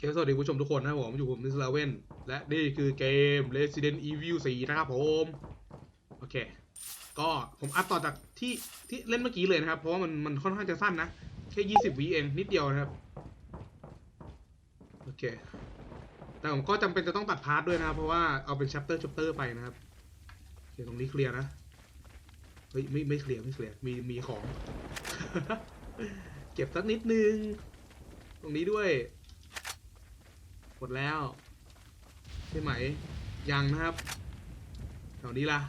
เคสวัสดีผู้ชมทุกคนนะครับผมอยู่ผมนิสลาเวนและนี่คือเกม Resident Evil 4 นะครับผม โอเค ก็ผมอัดต่อจากที่ที่เล่นเมื่อกี้เลยนะครับ เพราะว่ามันมันค่อนข้างจะสั้นนะ แค่ 20วิเองนิดเดียวนะครับ โอเค แต่ผมก็จำเป็นจะต้องตัดพาร์ทด้วยนะครับ เพราะว่าเอาเป็น chapter chapter ไปนะครับโอเคตรงนี้เคลียร์นะ เฮ้ยไม่ไม่เคลียร์ไม่เคลียร์มีมีของ เก็บสักนิดนึง ตรงนี้ด้วย หมดแล้วใช่ไหม ยังนะครับแถวนี้ล่ะ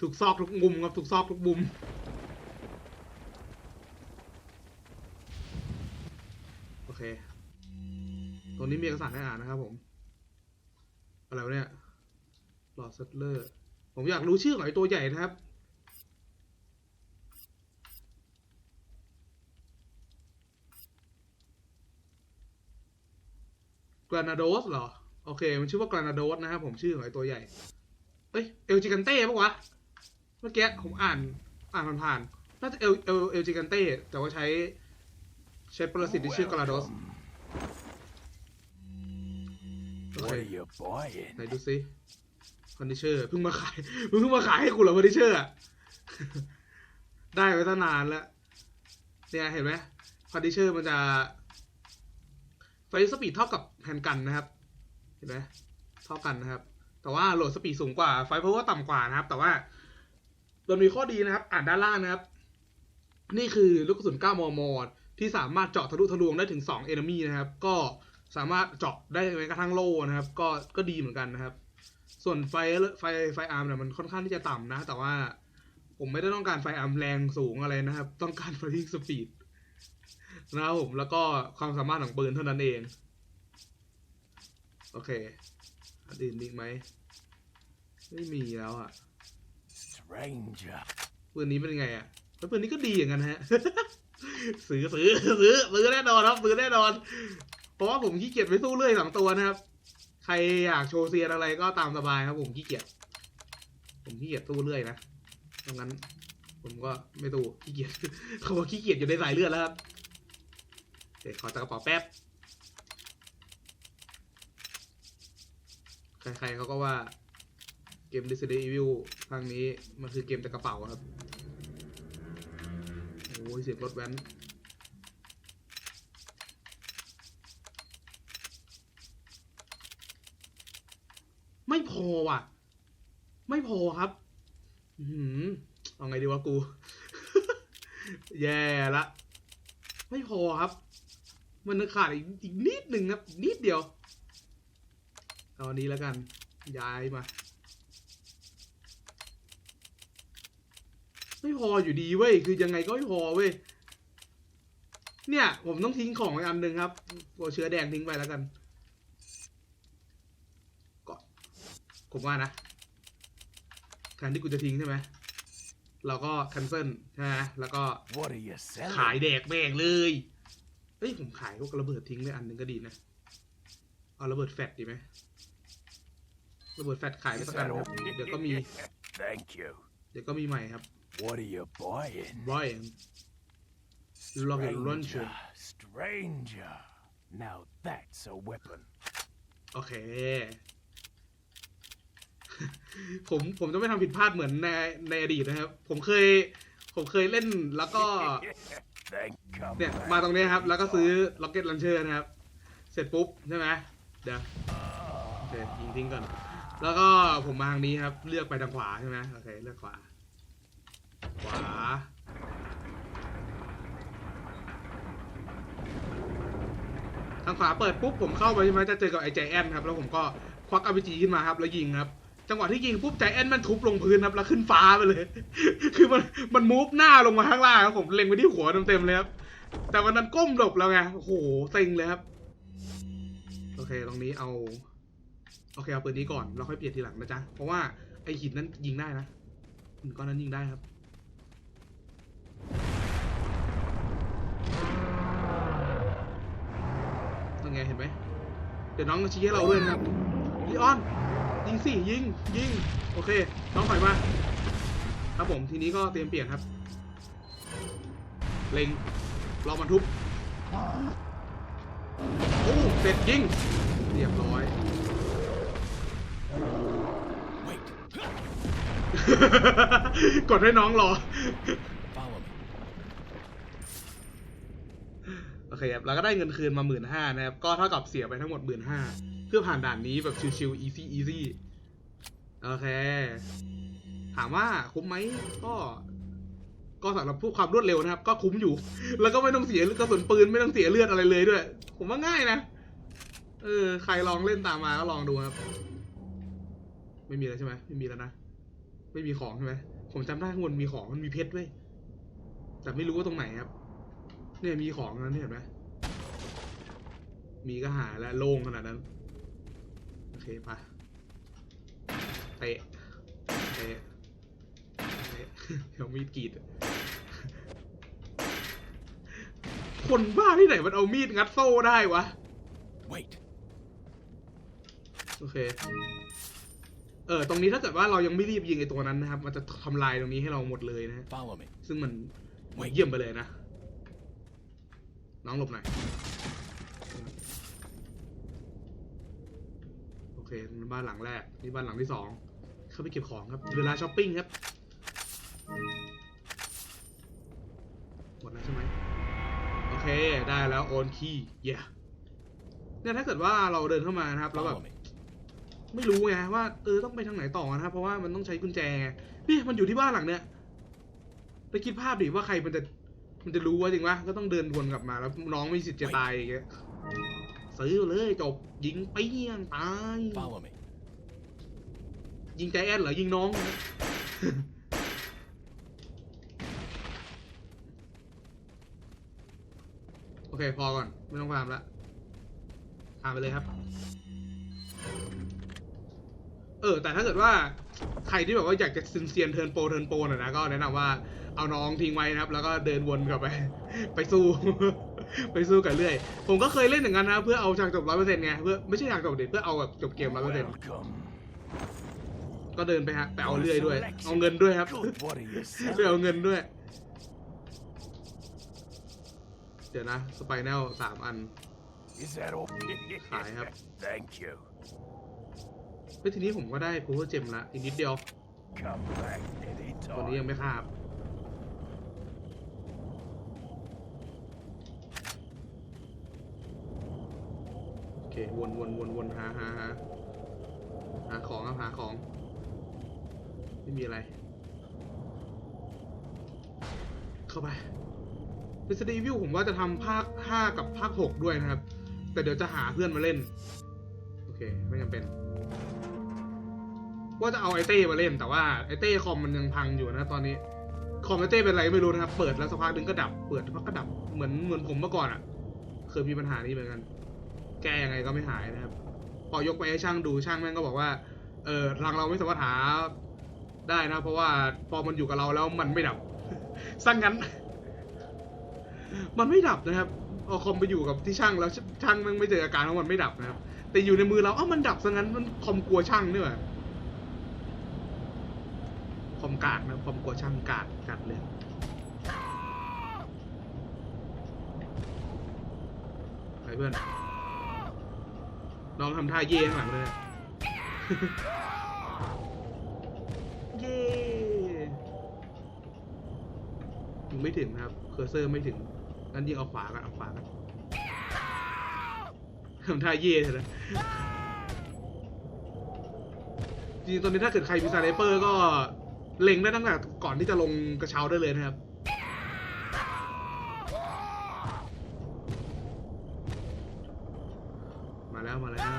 ถูกซอกทุกมุมครับ ถูกซอกทุกมุม โอเค ตรงนี้มีเอกสารให้อ่านนะครับผม อะไรวะเนี่ยหลอดเซตเลอร์ ผมอยากรู้ชื่อของไอ้ตัวใหญ่นะครับ กรานาโดสเหรอ โอเค มันชื่อว่ากรานาโดสนะครับผมชื่อของไอ้ตัวใหญ่ เอ้ย เอลจิกันเต้ปะวะ เมื่อกี้ผมอ่านอ่านผ่านๆน่าจะเอลเอลเอลจิกันเต้ แต่ว่าใช้ ใช้ปรสิตที่ชื่อกราโดสโอ What เค are you buying? ไหนดูซิคอนดิเชอร์เพิ่งมาขาย เพิ่งมาขายให้กูเหรอคอนดิเชอร์อะ ได้ไว้ตั้งนานแล้วเนี่ยเห็นไหมคอนดิเชอร์มันจะ ไฟสปีดเท่ากับแฮนด์กันนะครับ เห็นไหมเท่ากันนะครับ แต่ว่าโหลดสปีดสูงกว่าไฟเพราะว่าต่ำกว่านะครับ แต่ว่ามันมีข้อดีนะครับ อ่านด้านล่างนะครับ นี่คือลูกกระสุน 9 มม ที่สามารถเจาะทะลุทะลวงได้ถึง2 enemy นะครับ ก็สามารถเจาะได้แม้กระทั่งโล่นะครับ ก็ก็ดีเหมือนกันนะครับ ส่วนไฟไฟไฟอาร์มเนี่ยมันค่อนข้างที่จะต่ำนะ แต่ว่าผมไม่ได้ต้องการไฟอาร์มแรงสูงอะไรนะครับ ต้องการไฟทิงสปีด นะครับผมแล้วก็ความสามารถของปืนเท่านั้นเอง โอเคอันอื่นมีอีกไหมไม่มีแล้วอะ Stranger. ปืนนี้เป็นไงอะแล้วปืนนี้ก็ดีอย่างนั้นฮะซื้อซื้อซื้อซื้อแน่นอนครับซื้อแน่นอน เพราะว่าผมขี้เกียจไปสู้เลื่อยสองตัวนะครับ ใครอยากโชว์เซียนอะไรก็ตามสบายครับ ผมขี้เกียจผมขี้เกียจสู้เลื่อยนะดังนั้น ผมก็ไม่สู้ขี้เกียจเขาบอกขี้เกียจอยู่ในสายเลือดแล้วครับเดี๋ยวขอจักกระเป๋าแป๊บ ใครๆเขาก็ว่าเกม Resident Evil ภาคนี้มันคือเกมแต่กระเป๋าครับ โอ้ยเสียงรถแว้นไม่พอว่ะ ไม่พอครับอือหือเอาไงดีวะกู แย่ละ ไม่พอครับ มันขาดอีกอีกนิดหนึ่งครับอีกนิดเดียวเอาอันนี้แล้วกัน ย้ายมา ไม่พออยู่ดีเว้ย คือยังไงก็ไม่พอเว้ย เนี่ย ผมต้องทิ้งของไปอันหนึ่งครับตัวเชื้อแดงทิ้งไปแล้วกันก็ผมว่านะแทนที่กูจะทิ้งใช่ไหมเราก็ cancel ใช่ไหมแล้วก็ What are you ขาย selling? แดกแม่งเลย เอ้ยผมขายพวกระเบิดทิ้งไปอันหนึ่งก็ดีนะ เอาระเบิดแฟตดีไหมระเบิดแฟตขายไป Is สักอั that น all? ครับเดี๋ยวก็มี Thank you. เดี๋ยวก็มีใหม่ครับ What are you buying? ร้อยเองลองอย่างร้อนเชียว Stranger. Stranger. Now that's a weapon. โอเค ผมผมจะไม่ทำผิดพลาดเหมือนในในอดีตนะครับ ผมเคย ผมเคยเล่นแล้วก็ Thank God. เนี่ยมาตรงนี้ครับ แล้วก็ซื้อ Rocket Launcher นะครับ เสร็จปุ๊บใช่ไหมเดี๋ยวโอเคยิงทิ้งก่อน แล้วก็ผมมาทางนี้ครับ เลือกไปทางขวาใช่ไหมโอเคเลือกขวา ขวา ทางขวาเปิดปุ๊บผมเข้าไปใช่ไหมจะเจอกับไอ้ใจแอนครับ แล้วผมก็ควักอาร์พีจีขึ้นมาครับ แล้วยิงครับ จังหวะที่ยิงปุ๊บใจแอนมันทุบลงพื้นครับแล้วขึ้นฟ้าไปเลย คือมันมันมูฟหน้าลงมาข้างล่างครับผมเล็งไปที่หัวเต็มๆเลยครับ แต่วันนั้นก้มหลบแล้วไงโอ้โหเซ็งเลยครับ โอเคตรงนี้เอาโอเคเอาปืนนี้ก่อนเราค่อยเปลี่ยนทีหลังนะจ๊ะเพราะว่าไอหินนั้นยิงได้นะหินก้อนนั้นยิงได้ครับยังไงเห็นไหมเดี๋ยวน้องชี้ให้เราด้วยนะครับลีออน ยิงสิยิงยิงโอเคน้องถอยมาครับผมทีนี้ก็เตรียมเปลี่ยนครับ เล็งรอมันทุบโอ้เสร็จยิงเรียบร้อยกดให้น้องรอโอเคครับเราก็ได้เงินคืนมาหมื่นห้านะครับ ก็เท่ากับเสียไปทั้งหมดหมื่นห้า เพื่อผ่านด่านนี้แบบชิวๆ easy easy โอเค ถามว่าคุ้มไหมก็ ก็สำหรับผู้ความรวดเร็วนะครับ ก็คุ้มอยู่ แล้วก็ไม่ต้องเสียกระสุนปืนไม่ต้องเสียเลือดอะไรเลยด้วย ผมว่าง่ายนะ เออ ใครลองเล่นตามมาก็ลองดูครับ ไม่มีแล้วใช่ไหมไม่มีแล้วนะ ไม่มีของใช่ไหมผมจำได้ข้างบนมีของมันมีเพชรด้วยแต่ไม่รู้ว่าตรงไหนครับ เนี่ยมีของนั้นเห็นไหมมีก็หาแล้วโล่งขนาดนั้น โอเคไปเตะเตะเตะเดี๋ยวมีดกรีดคนบ้าที่ไหนมันเอามีดงัดโซ่ได้วะ Wait. โอเค เออ ตรงนี้ถ้าเกิดว่าเรายังไม่รีบยิงไอ้ตัวนั้นนะครับ มันจะทำลายตรงนี้ให้เราหมดเลยนะฮะ Follow me. ซึ่งมันเยี่ยมไปเลยนะ น้องหลบหน่อย โอ เคนั่นบ้านหลังแรกนี่บ้านหลังที่สองเข้าไปเก็บของครับเวลาช้อปปิ้งครับหมดแล้วใช่ไหมโอเคได้แล้วโอนคีย์เย้เนี่ยถ้าเกิดว่าเราเดินเข้ามานะครับแล้วแบบ Follow me. ไม่รู้ไงว่าเออต้องไปทางไหนต่อนะครับเพราะว่ามันต้องใช้กุญแจไงนี่มันอยู่ที่บ้านหลังเนี้ยไปคิดภาพดิว่าใครมันจะมันจะรู้ว่าจริงวะก็ต้องเดินวนกลับมาแล้วน้องไม่มีสิทธิ์จะตายอย่างเงี้ย ซื้อเลยจบยิงเปี้ยงตาย Follow me. ยิงใจแอนเหรอยิงน้องนะโอเค พอก่อน ไม่ต้องพามละพามไปเลยครับ เออ แต่ถ้าเกิดว่าใครที่แบบว่าอยากจะซินเซียนเทิร์นโปรเทิร์นโปรหน่อยนะ ก็แนะนำว่าเอาน้องทิ้งไว้นะครับ แล้วก็เดินวนกลับไป ไปสู้ ไปสู้กันเรื่อย ผมก็เคยเล่นอย่างนั้นนะ เพื่อเอาฉากจบร้อยเปอร์เซ็นต์ไง เพื่อไม่ใช่ฉากจบเด็เพื่อเอาแบบจบเกมร้อยเปอร์เซ็นต์ Welcome. ก็เดินไปฮะไปเอาเรื่อยด้วย เอาเงินด้วยครับ Good. What are you ไปเอา selling? เงินด้วย เดี๋ยวนะสไปแนลสามอัน Is that all? ขายครับ Thank you. เฮ้ยทีนี้ผมก็ได้ power gem ละอีกนิดเดียว Come back ตัวนี้ยั anytime. งไม่คาบโอ วนวนวนวนหาหาหาหาของครับหาของ ไม่มีอะไร เข้าไป Resident Evil ผมว่าจะทำภาค 5 กับภาค 6 ด้วยนะครับ แต่เดี๋ยวจะหาเพื่อนมาเล่น โอเค ไม่จำเป็น ว่าจะเอาไอเต้มาเล่น แต่ว่าไอเต้คอมมันยังพังอยู่นะตอนนี้ คอมไอเต้เป็นไรไม่รู้นะครับ เปิดแล้วสักพักหนึงก็ดับ เปิดสักพักก็ดับ เหมือนเหมือนผมเมื่อก่อนอะ่ะ เคยมีปัญหานี้เหมือนกัน แก้ยังไงก็ไม่หายนะครับ พอยกไปให้ช่างดูช่างแม่งก็บอกว่า เออทางเราไม่สามารถหาได้นะ เพราะว่าพอมันอยู่กับเราแล้วมันไม่ดับสั่งงั้น มันไม่ดับนะครับเอาคอมไปอยู่กับที่ช่างแล้วช่างแม่งไม่เจออาการว่ามันไม่ดับนะครับ แต่อยู่ในมือเราเอ้ามันดับซะงั้นมันคอมกลัวช่างนี่หว่าคอมกากนะคอมกลัวช่างกากกัดเลยไปเพื่อน น้องทำท่าเย่ข้างหลังเลยเย่ยังไม่ถึงนะครับ เคอร์เซอร์ไม่ถึงงั้นยิงเอาขวากันเอาขวากันทำท่าเย่เถอะนะจริงๆตอนนี้ถ้าเกิดใครมีสไนเปอร์ก็เล็งได้ตั้งแต่ก่อนที่จะลงกระเช้าได้เลยนะครับ มาแล้วมาแล้ว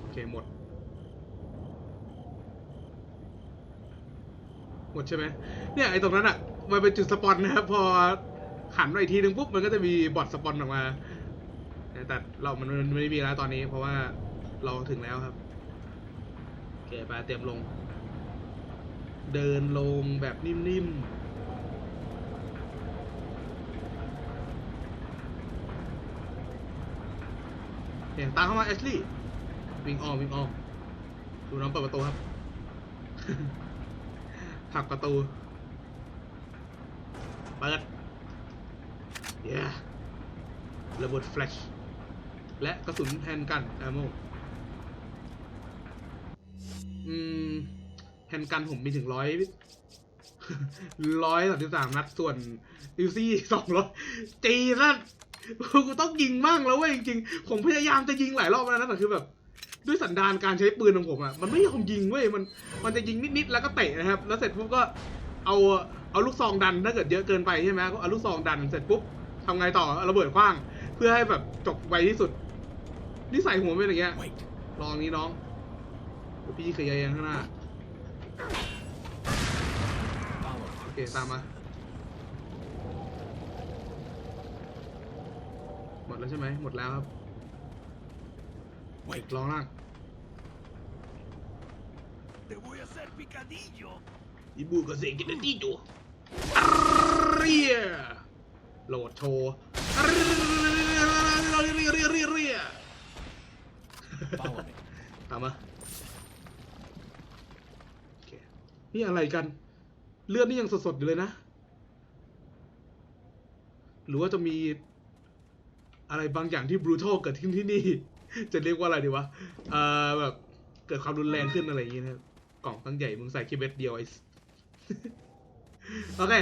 โอเค หมด หม ดใช่ไหมเนี่ยไอ้ตรงนั้นอะมันเป็นจุดสปอนนะครับพอหันไปอีกทีนึงปุ๊บมันก็จะมีบอทสปอนออกมา แต่เรามันมันไม่มีแล้วตอนนี้ เพราะว่าเราถึงแล้วครับโอเคไปเตรียมลง เดินลงแบบนิ่มๆเห็นตามเข้ามาแอชลี่วิ่งออมวิ่งออมดูน้องเปิดประตูครับ ผลักประตู เปิดเย้ระเบิดแฟลช และกระสุนแฮนกันแอมโมอืมแฮนกันผมมีถึงร้อยร้อยสามสิบสามนัด ส่วนยูซี่สองร้อยจีนั่นกูต้องยิงมั่งแล้วเว้ยจริงๆ ผมพยายามจะยิงหลายรอบแล้วนะแต่คือแบบ ด้วยสันดานการใช้ปืนของผมอะมันไม่ยอมยิงเว้ยมันมันจะยิงนิดๆแล้วก็เตะนะครับ แล้วเสร็จปุ๊บก็เอาเอาลูกซองดันถ้าเกิดเยอะเกินไปใช่ไหมก็เอาลูกซองดันเสร็จปุ๊บทำไงต่อเอาระเบิดขว้าง เพื่อให้แบบจบไวที่สุดนิสัยผมเป็นอย่างเงี้ย Wait. ลองนี้น้องเดี๋ยวพี่เคยยยังข้างหน้า Follow. โอเคตามมาหมดแล้วใช่ไหมหมดแล้วครับ Wait. ลองล่าง Te voy a hacer picadillo. อีบูก็เสกกินได้ดีอยู่อาเรียโหลดโชว์อาเรียเรียเรียเรียเรีย Follow me. ตามมาโอเคนี่อะไรกัน เลือดนี่ยังสดๆอยู่เลยนะ หรือว่าจะมีอะไรบางอย่างที่บรูทัลเกิดขึ้นที่นี่ จะเรียกว่าอะไรดีวะเอ่อแบบเกิดความรุนแรงขึ้นอะไรอย่างเงี้ยนะกล่องตั้งใหญ่มึงใส่แค่เม็ดเดียวไอ้โอเค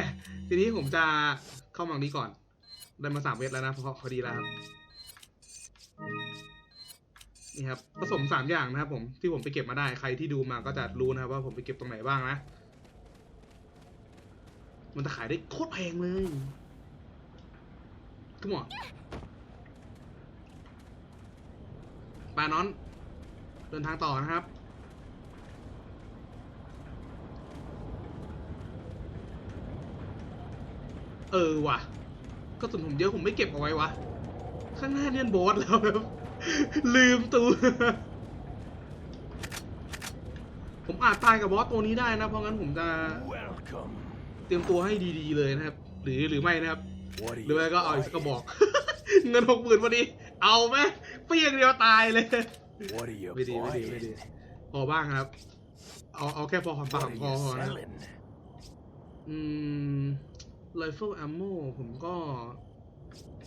ทีนี้ผมจะเข้ามังนี้ก่อน ได้มาสามเม็ดแล้วนะพอพอดีแล้วครับ นี่ครับ ผสมสามอย่างนะครับผมที่ผมไปเก็บมาได้ใครที่ดูมาก็จะรู้นะครับว่าผมไปเก็บตรงไหนบ้างนะ มันจะขายได้โคตรแพงเลยทุกหมอ ปานอน เดินทางต่อนะครับ เออว่ะกระสุนผมเยอะผมไม่เก็บเอาไว้วะ ข้างหน้าเนี่ยบอสแล้วครับลืมตัว ผมอาจตายกับบอสตัวนี้ได้นะ เพราะงั้นผมจะ Welcome. เตรียมตัวให้ดีๆเลยนะครับ หรือหรือไม่นะครับ What do หรือ you ไม่ก็เอาอีกสักก find? ระบอก เงินหกหมื่นพอดีเอาไหม เปี้ยงเดียวตายเลย What are you ไม่ดีไม่ดีไม่ดี buying? พอบ้างครับ เอาเอาแค่พอหอมปาก What หอ are มคอ you พอนะ selling? อืม rifle ammo ผมก็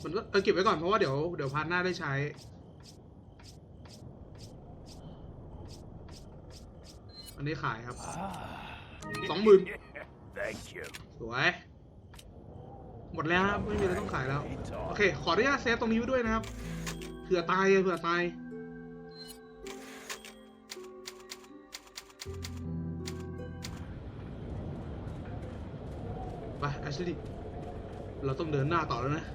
มันก็เออเก็บไว้ก่อนเพราะว่าเดี๋ยวเดี๋ยวพาร์ทหน้าได้ใช้ อันนี้ขายครับ Ah. สองหมื่น Thank you. สวย หมดแล้วครับไม่มีอะไรต้องขายแล้ว โอเค ขออนุญาตเซฟตรงนี้ไว้ด้วยนะครับเผื่อตายเผื่อตายไปแอชลีย์เราต้องเดินหน้าต่อแล้วนะ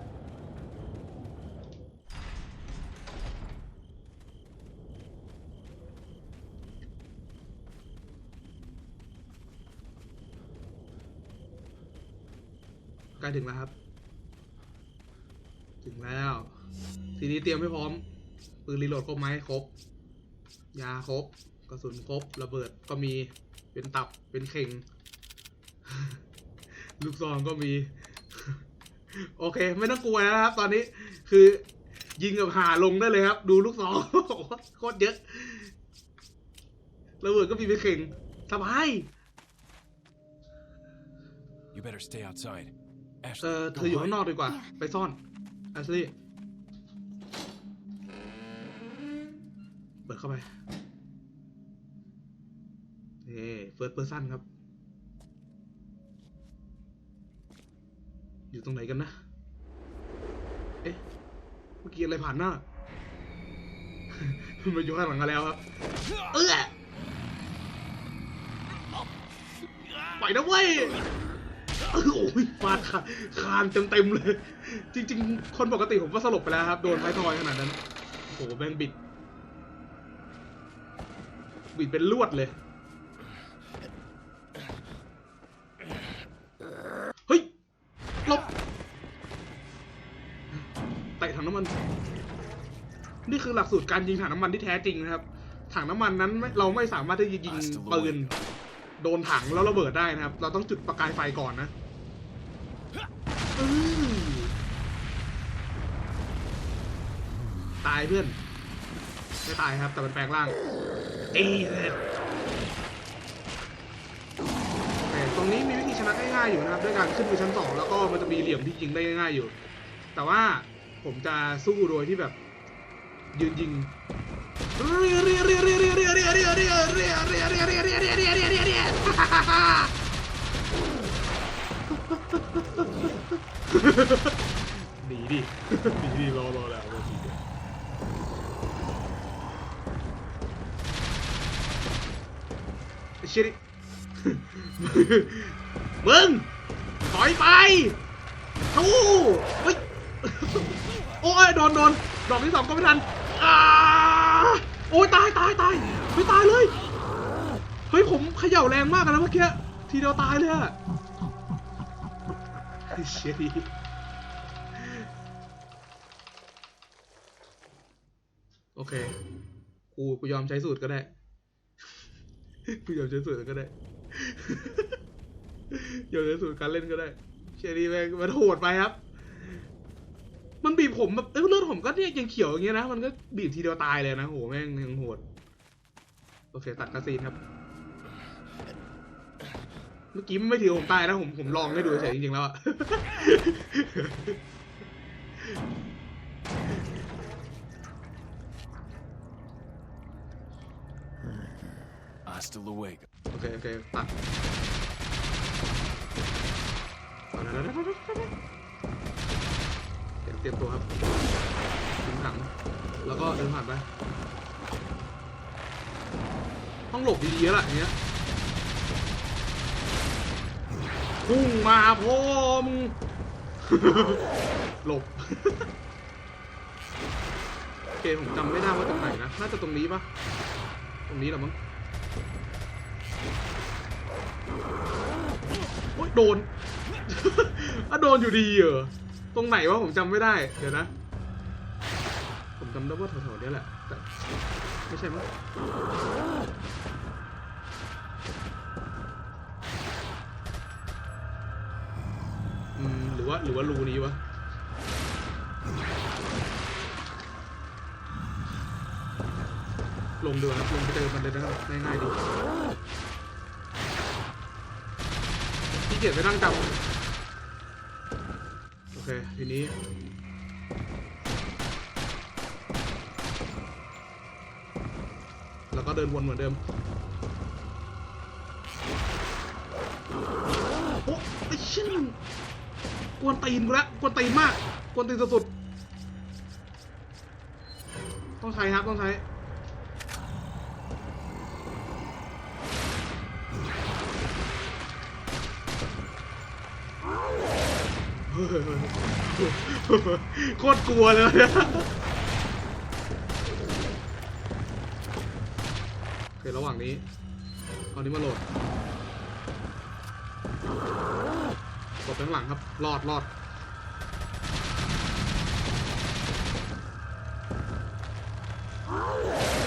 ใกล้ถึงแล้วครับ ถึงแล้ว ทีนี้เตรียมให้พร้อมปืนรีโหลดครบไหมครบ ยาครบ กระสุนครบ ระเบิดก็มี เป็นตับ เป็นเข่ง ลูกซองก็มี โอเค ไม่ต้องกลัวนะครับ ตอนนี้คือยิงกับหาลงได้เลยครับ ดูลูกซองโคตรเยอะ ระเบิดก็มีเป็นเข่งสบาย You better stay outside. เอ Ashley, อ don't เธออยู่ข้างน hide. อกดีกว่า ไปซ่อน แอชลี่เปิดเข้าไปนี่เฟิร์สเพอร์ซันครับ อยู่ตรงไหนกันนะ เอ๊ะ เมื่อกี้อะไรผ่านหน้า มันมาอยู่ข้างหลังกันแล้วครับ เออไปนะเว้ยโอ้ยฟาดคานเต็มเต็มๆเลย จริง ๆ คนปกติผมก็สลบไปแล้วครับ โดนไม้ทอยขนาดนั้น โอ้โหแม่งบิด บิดเป็นลวดเลย เฮ้ยหลบเตะถังน้ำมัน นี่คือหลักสูตรการยิงถังน้ำมันที่แท้จริงนะครับ ถังน้ำมันนั้นเราไม่สามารถที่จะยิงปืนโดนถังแล้วระเบิดได้นะครับ เราต้องจุดประกายไฟก่อนนะอื ตายเพื่อน ไม่ตายครับ แต่มันแปลงร่างตีเลยตรงนี้มีวิธีชนะง่ายๆอยู่นะครับ ด้วยการขึ้นไปชั้นสองแล้วก็มันจะมีเหลี่ยมที่ยิงได้ง่ายๆอยู่ แต่ว่าผมจะสู้โดยที่แบบ ยืนยิงหนีดิหนีดิรอรอแล้ว เชี่ยนี่มึง ถอยไปทู้เฮ้ยโอ้ยโดนโดนดอกที่สองก็ไม่ทันอ่าโอ้ยตายตายตายไม่ตายเลย เฮ้ยผมเขย่าแรงมากนะเมื่อกี้ ทีเดียวตายเลยอะไอ้เชี่ยดิโอเค กู กูยอมใช้สูตรก็ได้ กูยอมใช้สูตรก็ได้ยอมใช้สูตรการเล่นก็ได้ เชี่แม่งมันโหดไปครับ มันบีบผมแบบเอ้ยเลือดผมก็เนี่ยยังเขียวอย่างเงี้ยนะ มันก็บีบทีเดียวตายเลยนะโหแม่งยังโหด โอเค ตัดคาซีนครับ เมื่อกี้ไม่ถือผมตายนะผมผมลองให้ดูเฉยจริงๆแล้วอะ Hasta luego. โอเคโอเคตัดเตรียมเตรียมตัวครับถึงถัง แล้วก็เดินผ่านไป ต้องหลบดีๆแล้วล่ะอย่างเงี้ยพุ่งมาพ่อมึงหลบ โอเค ผมจำไม่ได้ว่าตรงไหนนะ น่าจะตรงนี้ปะตรงนี้แหละมั้ง โดนอะโดนอยู่ดีเหรอตรงไหนวะผมจำไม่ได้ เดี๋ยวนะ ผมจำได้ว่าแถวๆนี้แหละแต่ไม่ใช่มั้งอืมหรือว่าหรือว่ารูนี้วะลงดูครับลงไปเจอมันเลยนะครับง่ายๆดี เกียจไปนั่งจำโอเค ทีนี้ แล้วก็เดินวนเหมือนเดิม โอ้ไอ้ชิ้นกวนตีนกูละกวนตีนมาก กวนตีนสุดๆต้องใช้ครับ ต้องใช้ โคตรกลัวเลยนี่ยโอเคระหว่างนี้เอานี้มาโหลดกดข้างหลังครับรอดรอด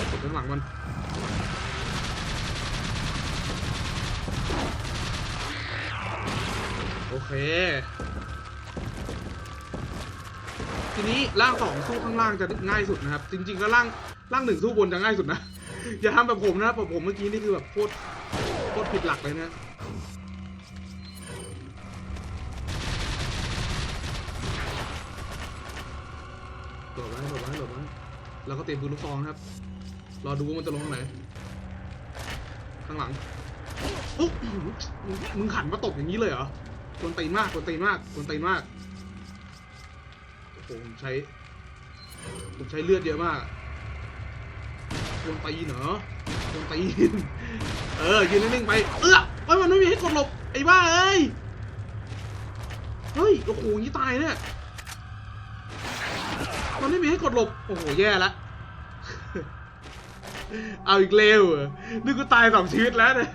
กดข้างหลังมันโอเค ทีนี้ร่างสองสู้ข้างล่างจะง่ายสุดนะครับ จริง ๆ ก็ร่างร่างหนึ่งสู้บนจะง่ายสุดนะ อย่าทำแบบผมนะแบบผมเมื่อกี้นี่คือแบบโคตรโคตรผิดหลักเลยนะหลบไว้หลบไว้หลบไว้แล้วก็เตรียมปืนลูกซองนะครับ รอดูว่ามันจะลงทางไหน ข้างหลังอุ๊ยมึงขันมาตบอย่างนี้เลยเหรอกวนตีนมากกวนตีนมากกวนตีนมาก ผมใช้ ผมใช้เลือดเยอะมากกวนตีเหรอกวนตีเออยืนนิ่งๆไป เอื้อเอ้ยมันไม่มีให้กดหลบไอ้บ้าเอ้ยเฮ้ยโอ้โหงี้ตายเนี่ยมันไม่มีให้กดหลบโอ้โหแย่ละเอาอีกเร็วเหรอนี่กูตายสองชีวิตแล้วเนี่ย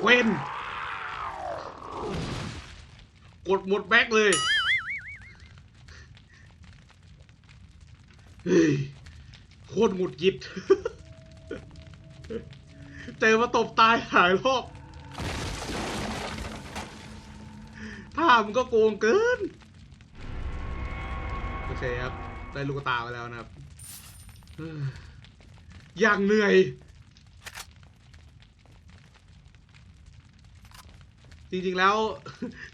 เวนกดหมดแบ็กเลยเฮ้ยโคตรหงุดหงิดเจอมาตบตายหายรอบถ้ามันก็โกงเกิน โอเคครับ ได้ลูกตาไปแล้วนะครับ อย่างเหนื่อย จริงๆแล้ว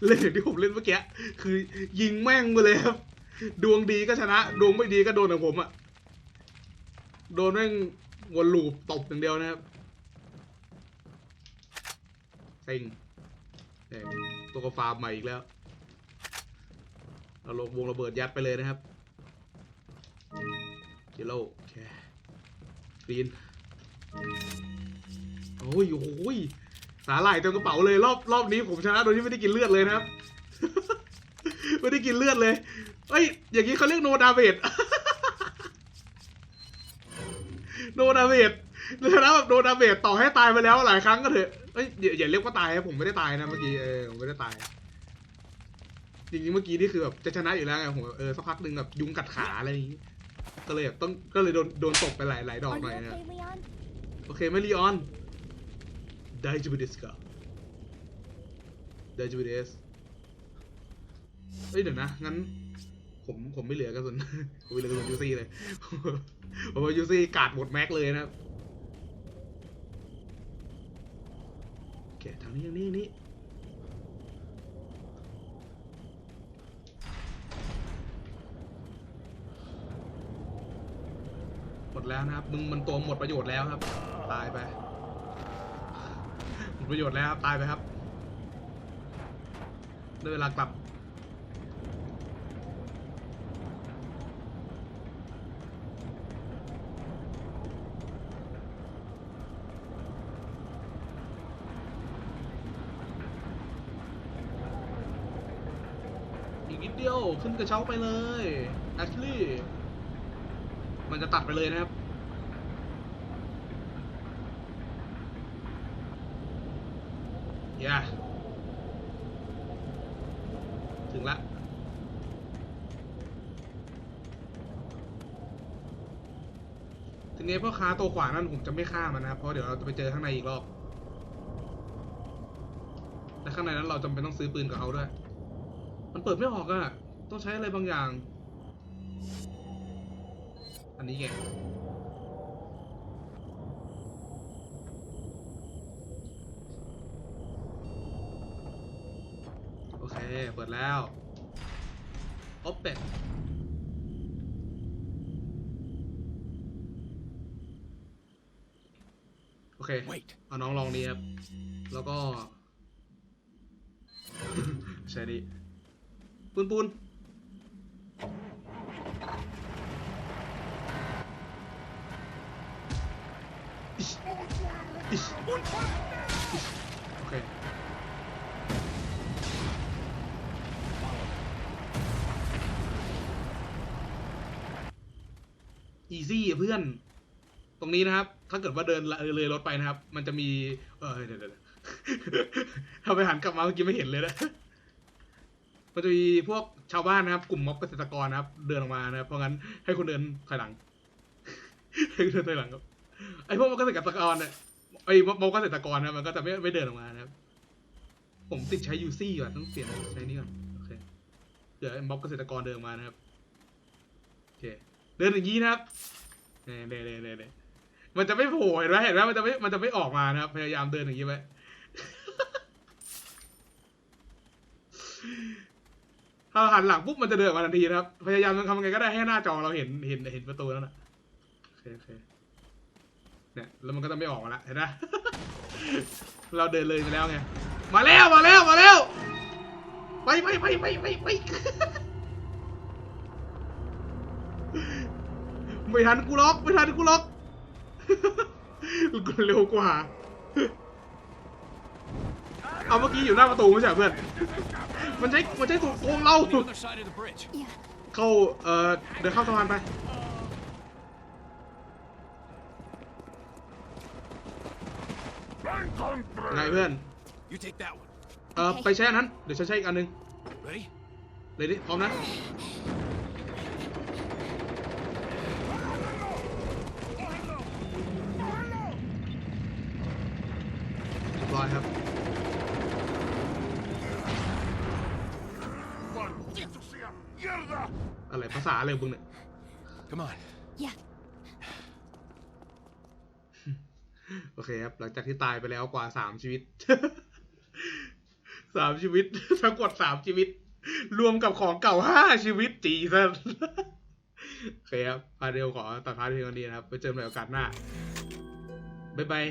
เล่นอย่างที่ผมเล่นเมื่อกี้คือยิงแม่งไปเลยครับ ดวงดีก็ชนะ ดวงไม่ดีก็โดนของผมอะโดนแม่งวนลูปตบอย่างเดียวนะครับเซ็งตัวกฟาร์มใหม่อีกแล้วเราลงวงระเบิดยัดไปเลยนะครับเจโร่โอเคกรีนโอ้ยโอ้ย สาหร่ายเต็มกระเป๋าเลยรอบรอบนี้ผมชนะโดยที่ไม่ได้กินเลือดเลยนะครับ ไม่ได้กินเลือดเลยเอ้ย อย่างนี้เขาเรียกโนดาเมจโนดาเมจชนะแบบโนดาเมจต่อให้ตายไปแล้วหลายครั้งก็เถอะเอ้ยอย่าอย่าเรียกว่าตายครับผมไม่ได้ตายนะเมื่อกี้เออผมไม่ได้ตายจริงๆเมื่อกี้นี่คือแบบจะชนะอยู่แล้วไงผมแบบเออสักพักหนึ่งแบบยุงกัดขาอะไรอย่างงี้ก็เลยแบบต้องก็เลยโดนโดนตบไปหลายหลายดอก Are หน่อย you นะ okay, Leon? โอเคไหม่ลีออน ได้จูบิเดสกาได้จูบิเดสเฮ้ยเดี๋ยวนะ งั้น ผมผมไม่เหลือกระสุนผมไม่เหลือกระสุนยูซี่เลยผมว่ายูซี่กาดหมดแม็กเลยนะครับโอเคทางนี้ทางนี้นี้หมดแล้วนะครับ มึงมันตัวหมดประโยชน์แล้วครับ ตายไป หมดประโยชน์แล้วครับ ตายไปครับได้เวลากลับ อีกนิดเดียว ขึ้นกระเช้าไปเลยแอชลี่ มันจะตัดไปเลยนะครับ ย่าถึงละทีนี้พ่อค้าตัวขวานั่นผมจะไม่ฆ่ามันนะเพราะเดี๋ยวเราจะไปเจอข้างในอีกรอบ และข้างในนั้นเราจำเป็นต้องซื้อปืนกับเขาด้วย มันเปิดไม่ออกอะต้องใช้อะไรบางอย่าง อันนี้ไง โอ เคเปิดแล้วโอเปนโอเค Wait. เอาน้องลองนี้ครับ แล้วก็ ใช่ดิปูนปูนอิชอิชอิชโอเค อีซี่เพื่อน ตรงนี้นะครับ ถ้าเกิดว่าเดินเลยรถไปนะครับ มันจะมี เออเดี๋ยวเดี๋ยวเดี๋ยวถ้าไปหันกลับมาเมื่อกี้ไม่เห็นเลยนะมันจะมีพวกชาวบ้านนะครับ กลุ่มม็อบเกษตรกรนะครับ เดินออกมานะครับ เพราะงั้นให้คนเดินถอยหลังให้คนเดินถอยหลังครับ ไอ้พวกม็อบเกษตรกรเนี่ยไอ้ม็อบเกษตรกรนะมันก็จะไม่ไม่เดินออกมานะครับ ผมติดใช้ยูซี่ก่อนต้องเปลี่ยนใช้นี่ก่อนโอเคเดี๋ยวม็อบเกษตรกรเดินออกมานะครับโอเค เดินอย่างนี้นะครับเน่เน่เน่เน่มันจะไม่โผล่เห็นไหมเห็นไหมมันจะไม่มันจะไม่ออกมานะครับ พยายามเดินอย่างนี้ไว้ถ้าหันหลังปุ๊บมันจะเดินมาทันทีนะครับ พยายามทำยังไงก็ได้ให้หน้าจอเราเห็นเห็นเห็นประตูแล้วนะโอเคโอเคเนี่ยแล้วมันก็จะไม่ออกมาละเห็นไหมเราเดินเลยไปแล้วไงมาแล้วมาแล้วมาแล้วไปไปไปไปไปไป ไม่ทันกูล็อกไม่ทันกูล็อกกูเร็วกว่า เอาเมื่อกี้อยู่หน้าประตูไม่ใช่เหรอเพื่อน มันใช้มันใช้ถูกโกงเรา On the other side of the bridge. Yeah. เข้าเอ่อเดินเข้าสะพานไปไงเพื่อน You take that one. เออโอเคไปใช้อันนั้น เดี๋ยวฉันใช้อีกอันหนึง Ready? เลยดิพร้อมนะ เรียบร้อยครับ Maldito sea mierda! อะไรภาษาอะไรของมึงเนี่ย Come on. Yeah. โอเคครับ หลังจากที่ตายไปแล้วกว่าสามชีวิต สามชีวิต ทั้งหมดสามชีวิต รวมกับของเก่าห้าชีวิตจีซันโอเคครับพาเดียวขอตัดพาร์ทเพียงเท่านี้นะครับ ไปเจอกันใหม่โอกาสหน้า บ๊ายบาย